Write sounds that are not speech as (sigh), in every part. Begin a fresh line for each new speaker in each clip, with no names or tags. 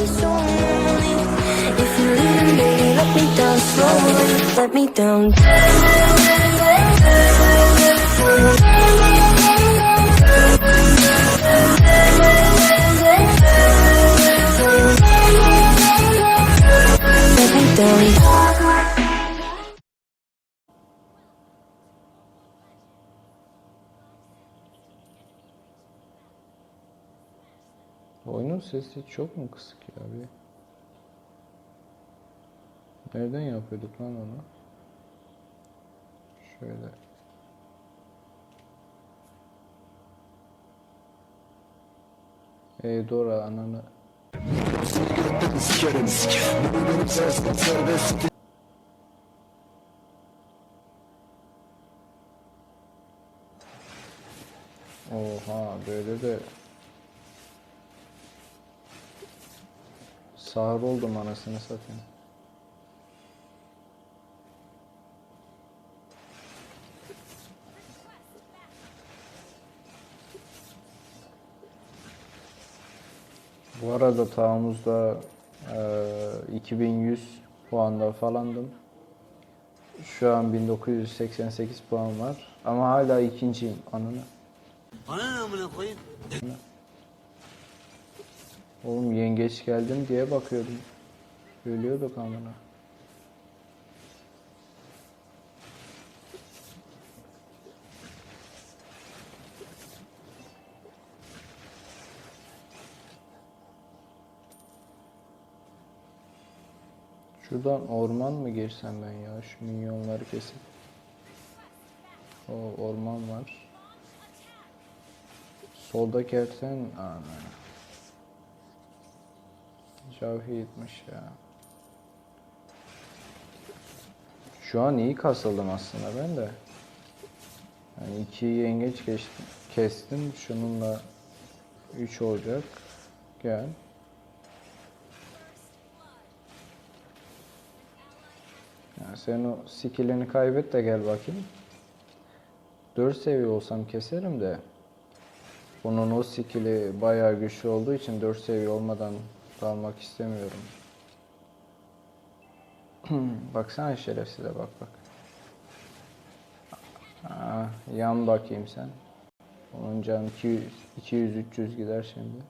If you leave, baby, let me down slowly. Let me down.
Oyunun sesi çok mu kısık ya bir? Nereden yapıyorduk lan onu? Şöyle. Ey Dora ananı. Oha böyle de Sağır oldum anasını satayım. Bu arada taağımızda eee 2100 puanda falandım. Şu an 1988 puan var. Ama hala ikinciyim ananı.
Bana ne amına koyayım?
Oğlum yengeç geldim diye bakıyordum. Ölüyorduk amına. Şuradan orman mı geçsem ben ya? Şu minyonları kesip. O orman var. Solda kerten ana. Cavhiyetmiş ya. Şu an iyi kasıldım aslında ben de. Yani iki yengeç geçtim, kestim. Şununla 3 olacak. Gel. Yani sen o skillini kaybet de gel bakayım. 4 seviye olsam keserim de. Bunun o skill'i bayağı güçlü olduğu için 4 seviye olmadan dalmak istemiyorum. (clears throat) Baksana şerefsize bak bak. Aa, yan bakayım sen. Onun canı 200 200 300 gider şimdi.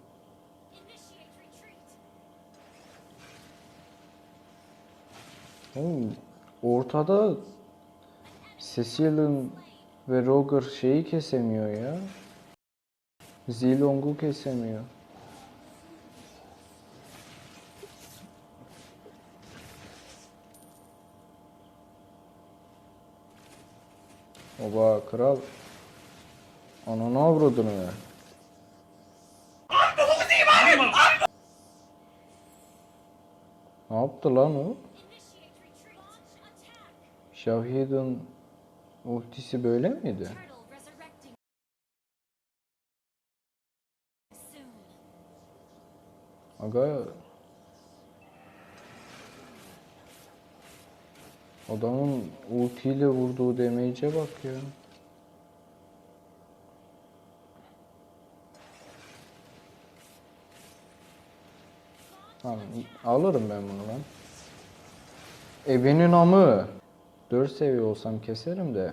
Oğlum, ortada Cecil'in ve Roger şeyi kesemiyor ya. Zilong'u kesemiyor. Oba kral. Ananı avradını ya. Ne yaptı lan o? Şahid'in ultisi böyle miydi? Aga Adamın ultiyle vurduğu damage'e bak ya. Tamam alırım ben bunu lan. Ebenin amı. 4 seviye olsam keserim de.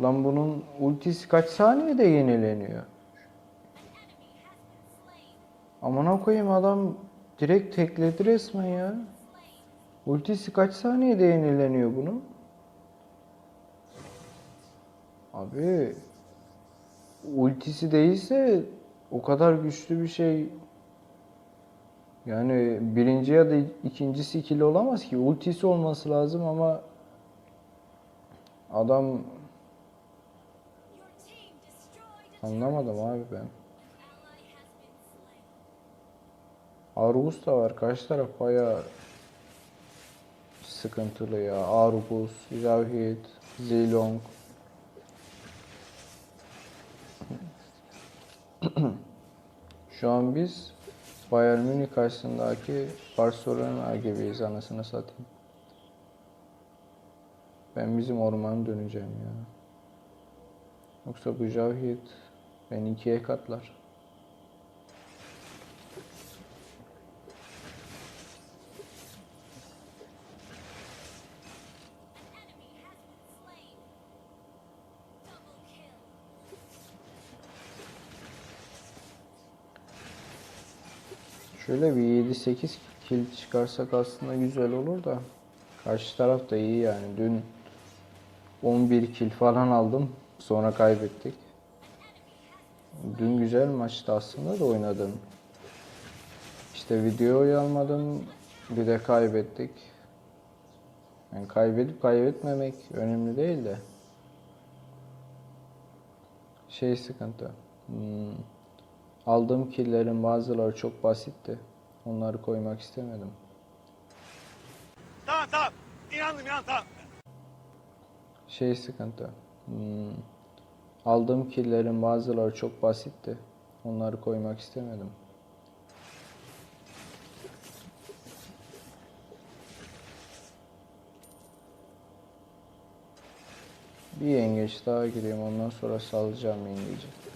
Lan bunun ultisi kaç saniyede yenileniyor? Amına koyayım adam direkt tekledi resmen ya. Ultisi kaç saniyede yenileniyor bunun? Abi ultisi değilse o kadar güçlü bir şey yani birinci ya da ikincisi ikili olamaz ki. Ultisi olması lazım ama adam anlamadım abi ben. Argus da var. Karşı taraf bayağı sıkıntılı ya. Argus, Javhid, Zilong. (clears throat) Şu an biz Bayern Münih karşısındaki Barcelona gibiyiz anasını satayım. Ben bizim ormana döneceğim ya. Yoksa bu Javhid beni ikiye katlar. Şöyle bir 7-8 kill çıkarsak aslında güzel olur da. Karşı taraf da iyi yani. Dün 11 kill falan aldım. Sonra kaybettik. Dün güzel maçtı aslında da oynadım. İşte videoyu almadım. Bir de kaybettik. Yani kaybedip kaybetmemek önemli değil de. Şey sıkıntı. Hmm. Aldığım killerin bazıları çok basitti. Onları koymak istemedim.
Tamam tamam. İnandım inan tamam.
Şey sıkıntı. Hmm. Aldığım killerin bazıları çok basitti. Onları koymak istemedim. Bir yengeç daha gireyim ondan sonra salacağım yengeci.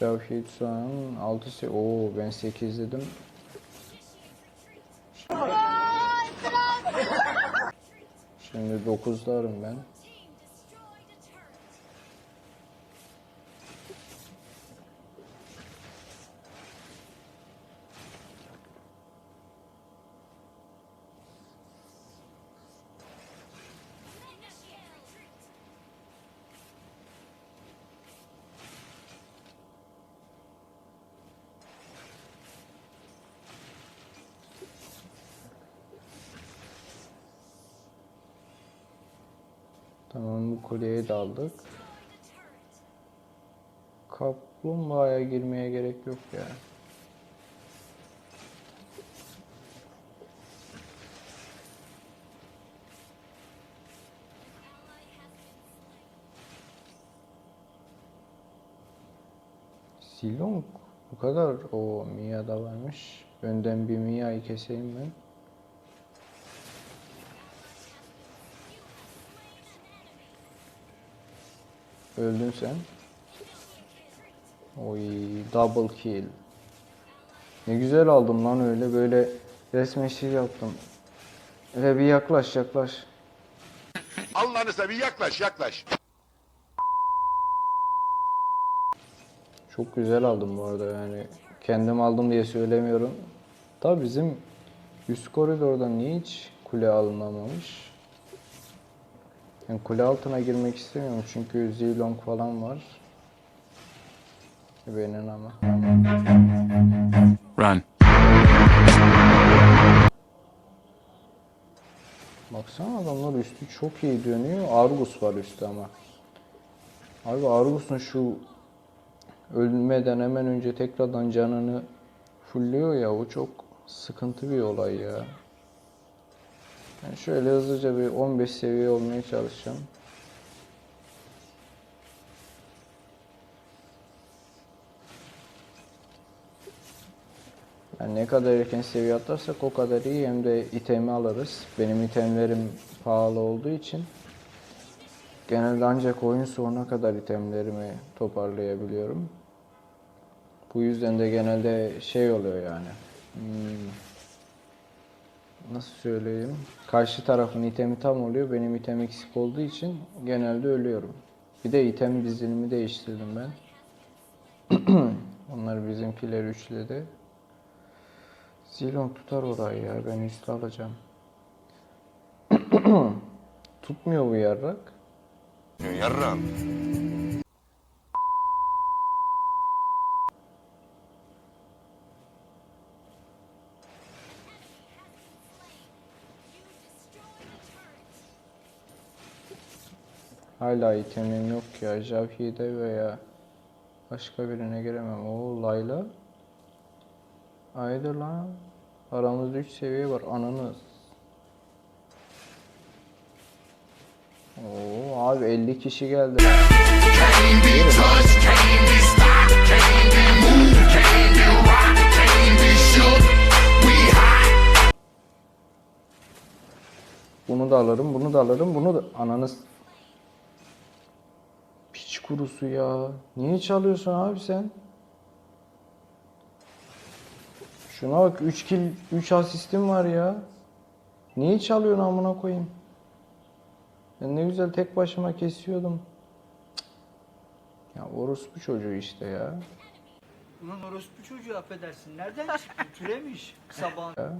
Şavşit Soğan 6 se Oo ben 8 dedim. Şimdi 9'larım ben. Tamam bu kuleye de aldık. Kaplumbağaya girmeye gerek yok ya.
Slain.
Silong bu kadar o Mia da varmış. Önden bir Mia'yı keseyim ben. Öldün sen. Oy double kill. Ne güzel aldım lan öyle böyle resmen şey yaptım. Ve bir yaklaş yaklaş.
Allah'ını seveyim yaklaş yaklaş.
Çok güzel aldım bu arada yani. Kendim aldım diye söylemiyorum. Tabi bizim üst koridordan niye hiç kule alınamamış? Yani kule altına girmek istemiyorum çünkü Zilong falan var. Benim ama.
Run.
Baksana adamlar üstü çok iyi dönüyor. Argus var üstte ama. Abi Argus'un şu ölmeden hemen önce tekrardan canını fulluyor ya o çok sıkıntı bir olay ya. Yani şöyle hızlıca bir 15 seviye olmaya çalışacağım. Yani ne kadar erken seviye atlarsak o kadar iyi hem de itemi alırız. Benim itemlerim pahalı olduğu için genelde ancak oyun sonuna kadar itemlerimi toparlayabiliyorum. Bu yüzden de genelde şey oluyor yani. Hmm, nasıl söyleyeyim? Karşı tarafın itemi tam oluyor. Benim item eksik olduğu için genelde ölüyorum. Bir de item dizilimi değiştirdim ben. (clears throat) Onlar bizimkiler üçledi. Zilong tutar orayı ya. Ben üstü alacağım. (clears throat) Tutmuyor bu yarrak.
Yarram.
Hala itemim yok ya. Javi'de veya başka birine giremem. O Layla. Haydi lan. Aramızda 3 seviye var. Ananı. Oo abi 50 kişi geldi. Bunu da alırım, bunu da alırım, bunu da... Ananız... Kurusu ya. Niye çalıyorsun abi sen? Şuna bak 3 kill, 3 asistim var ya. Niye çalıyorsun amına koyayım? Ben ne güzel tek başıma kesiyordum. Ya orospu çocuğu işte ya.
Ulan orospu çocuğu affedersin. Nereden çıktı? (laughs) Türemiş. Sabahın.
ya.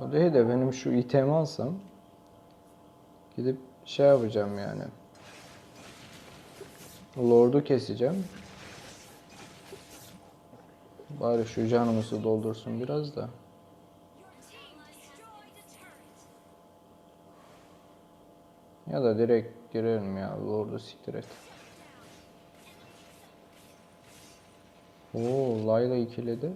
O değil de benim şu itemi alsam gidip şey yapacağım yani. Lord'u keseceğim. Bari şu canımızı doldursun biraz da. Ya da direkt girelim ya. Lord'u siktir et. Oo, Layla ikiledi.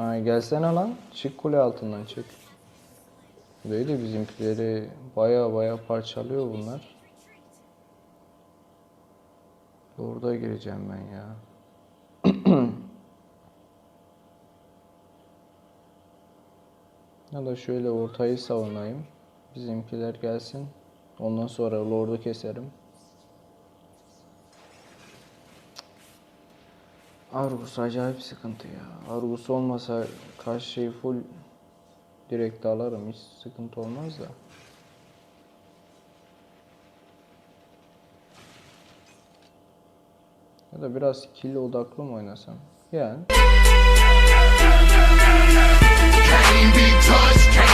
Ay gelsene lan. Çık kule altından çık. Böyle bizimkileri baya baya parçalıyor bunlar. Orada gireceğim ben ya. (clears throat) ya da şöyle ortayı savunayım. Bizimkiler gelsin. Ondan sonra Lord'u keserim. Argus acayip sıkıntı ya. Argus olmasa karşıyı full direkt alarım. Hiç sıkıntı olmaz da. Ya da biraz kill odaklı mı oynasam? Yani.
Can't be touched, can't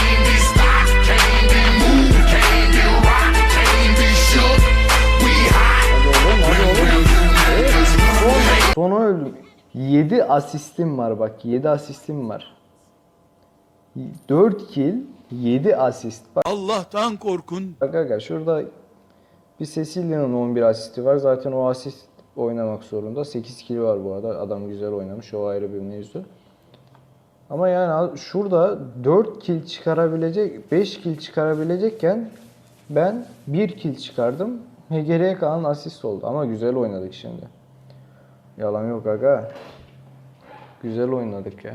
7 asistim var bak 7 asistim var. 4 kill 7 asist. Bak
Allah'tan korkun.
Bak aga şurada bir Cecilia'nın 11 asisti var. Zaten o asist oynamak zorunda. 8 kill var bu arada. Adam güzel oynamış. O ayrı bir mevzu. Ama yani şurada 4 kill çıkarabilecek, 5 kill çıkarabilecekken ben 1 kill çıkardım. Geriye kalan asist oldu. Ama güzel oynadık şimdi. Yalan yok aga. Güzel oynadık ya.